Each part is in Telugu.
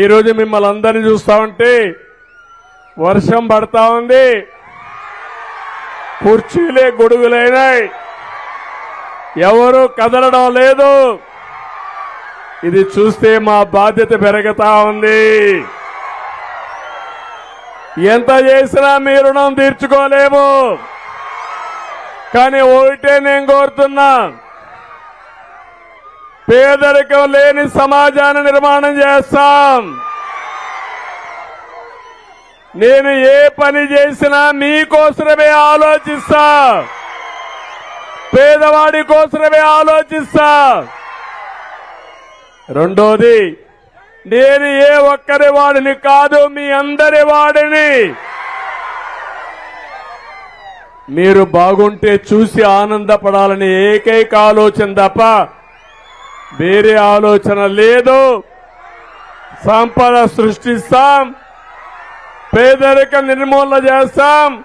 ఈరోజు మిమ్మల్ని అందరినీ చూస్తా ఉంటే వర్షం పడతా ఉంది. కుర్చీలే గొడుగులైనాయి. ఎవరు కదలడం లేదు. ఇది చూస్తే మా బాధ్యత పెరుగుతా ఉంది. ఎంత చేసినా మీ రుణం తీర్చుకోలేము. కానీ ఒకటే నేను కోరుతున్నా. పేదరికం లేని సమాజాన్ని నిర్మాణం చేస్తాం. నేను ఏ పని చేసినా మీకోసమే ఆలోచిస్తా. పేదవాడి కోసమే ఆలోచిస్తా. రెండోది నేను ఏ ఒక్కరి వాడిని కాదు మీ అందరి వాడిని. మీరు బాగుంటే చూసి ఆనందపడాలని ఏకైక ఆలోచన తప్ప వేరే ఆలోచన లేదు. సంపద సృష్టిస్తాం. పేదరిక నిర్మూలన చేస్తాం.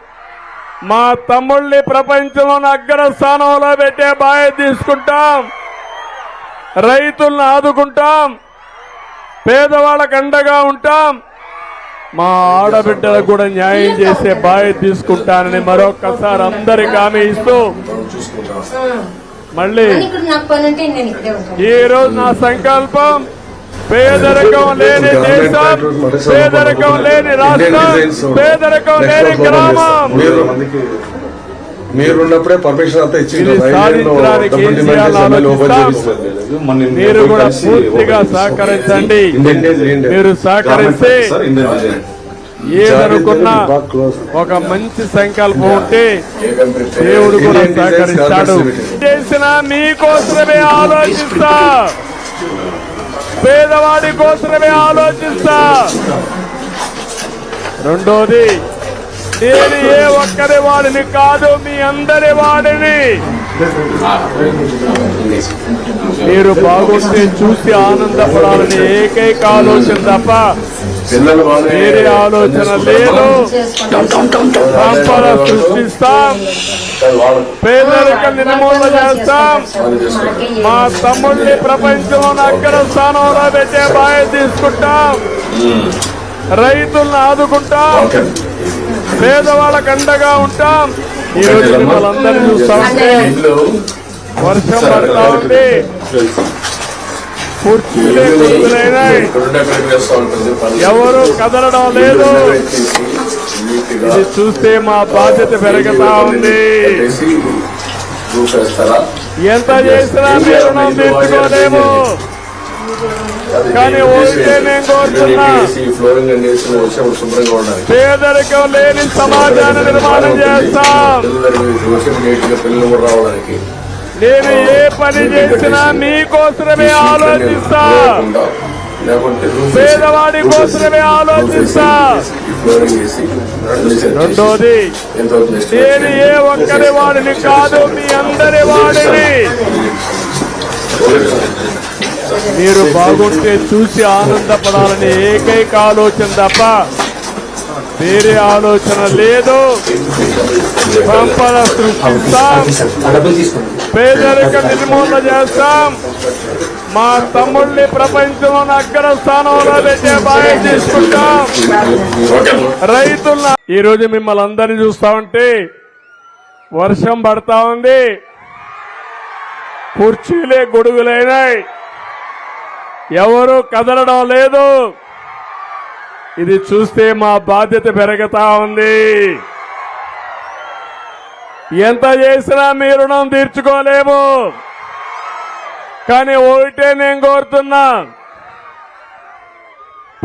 మా తమ్ముళ్ళని ప్రపంచంలోని అగ్ర స్థానంలో పెట్టే బాధ్యత తీసుకుంటాం. రైతులను ఆదుకుంటాం. పేదవాళ్ళకు అండగా ఉంటాం. మా ఆడబిడ్డలకు కూడా న్యాయం చేసే బాధ్యత తీసుకుంటానని మరొకసారి అందరికి హామీ ఇస్తూ మళ్ళీ ఈ రోజు నా సంకల్పం పేదరికం లేని దేశం పేదరికం లేని రాష్ట్రం పేదరికం లేని గ్రామం. మీరు మీరున్నప్పుడే పర్మిషన్ అంతా. మీరు కూడా పూర్తిగా సహకరించండి. మీరు సహకరిస్తే ఏదనుకున్నా ఒక మంచి సంకల్పం ఉంటే దేవుడు కూడా సహకరిస్తాడు. చేసిన మీకోసమే ఆలోచిస్తా. పేదవాడి కోసమే ఆలోచిస్తా. రెండోది నేను ఏ ఒక్కరి వాడిని కాదు మీ అందరి వాడిని. మీరు బాగుంటే చూసి ఆనందపడాలని ఏకైక ఆలోచన తప్ప వేరే ఆలోచన లేదు. సంపద సృష్టిస్తాం. పేదరిక నిర్మూలన చేస్తాం. మా తమ్ముళ్ళని ప్రపంచంలోని అగ్ర స్థానంలో పెట్టే బాధ్యత తీసుకుంటాం. రైతులను ఆదుకుంటాం. పేదవాళ్ళకు అండగా ఉంటాం. ఈ రోజు మిమ్మల్ని అందరినీ చూస్తా ఉంటే వర్షం పడతా ఉంది కుర్చీలే గుర్తులైనాయి ఎవరు కదలడం లేదు. ఇది చూస్తే మా బాధ్యత పెరుగుతా ఉంది. ఎంత చేసినా మీ రుణం తీర్చుకోలేము కానీ ఒకటే నేను కోరుతున్నా పేదరికం లేని సమాజాన్ని నిర్మాణం చేస్తాం. పిల్లలు కూడా రావడానికి. నేను ఏ పని చేసినా మీకోసమే ఆలోచిస్తా. లేకుంటే పేదవాడి కోసమే ఆలోచిస్తా. రెండోది నేను ఏ ఒక్కరి వాడిని కాదు మీ అందరి వాడిని. మీరు బాగుంటే చూసి ఆనందపడాలని ఏకైక ఆలోచన తప్ప వేరే ఆలోచన లేదు. సంపద సృష్టిస్తాం. పేదరిక నిర్మూలన చేస్తాం. మా తమ్ముడిని ప్రపంచంలో అగ్ర స్థానంలో పెట్టే బాధ్యత తీసుకుంటాం. రైతుల ఈ రోజు మిమ్మల్ని అందరినీ చూస్తా ఉంటే వర్షం పడతా ఉంది. కుర్చీలే గొడుగులైనాయి. ఎవరు కదలడం లేదు. ఇది చూస్తే మా బాధ్యత పెరుగుతా ఉంది. ఎంత చేసినా మీ రుణం తీర్చుకోలేము. కానీ ఒకటే నేను కోరుతున్నా.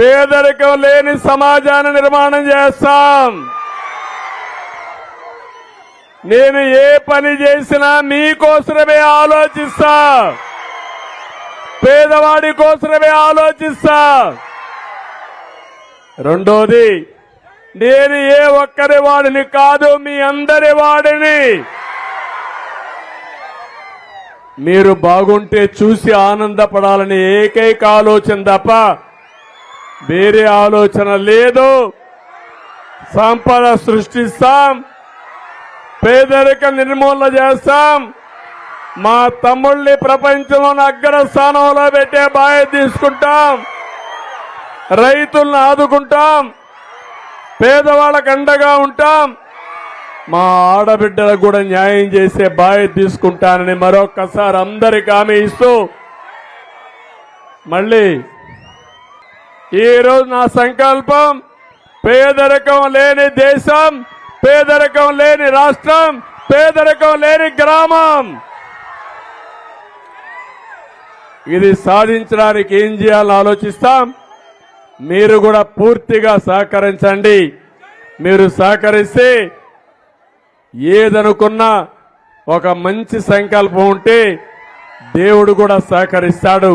పేదరికం లేని సమాజాన్ని నిర్మాణం చేస్తాం. నేను ఏ పని చేసినా మీకోసమే ఆలోచిస్తా. పేదవాడి కోసమే ఆలోచిస్తా. రెండోది నేను ఏ ఒక్కరి వాడిని కాదు మీ అందరి వాడిని. మీరు బాగుంటే చూసి ఆనందపడాలని ఏకైక ఆలోచన తప్ప వేరే ఆలోచన లేదు. సంపద సృష్టిస్తాం పేదరిక నిర్మూలన చేస్తాం. మా తమ్ముళ్ళని ప్రపంచంలోని అగ్రస్థానంలో పెట్టే బాధ్యత తీసుకుంటాం. రైతులను ఆదుకుంటాం. పేదవాళ్ళకు అండగా ఉంటాం. మా ఆడబిడ్డలకు కూడా న్యాయం చేసే బాధ్యత తీసుకుంటానని మరొక్కసారి అందరికి హామీ ఇస్తూ మళ్ళీ ఈరోజు నా సంకల్పం పేదరికం లేని దేశం పేదరికం లేని రాష్ట్రం పేదరికం లేని గ్రామం. ఇది సాధించడానికి ఏం చేయాలో ఆలోచిస్తాం. మీరు కూడా పూర్తిగా సహకరించండి. మీరు సహకరిస్తే ఏదనుకున్నా ఒక మంచి సంకల్పం ఉంటే దేవుడు కూడా సహకరిస్తాడు.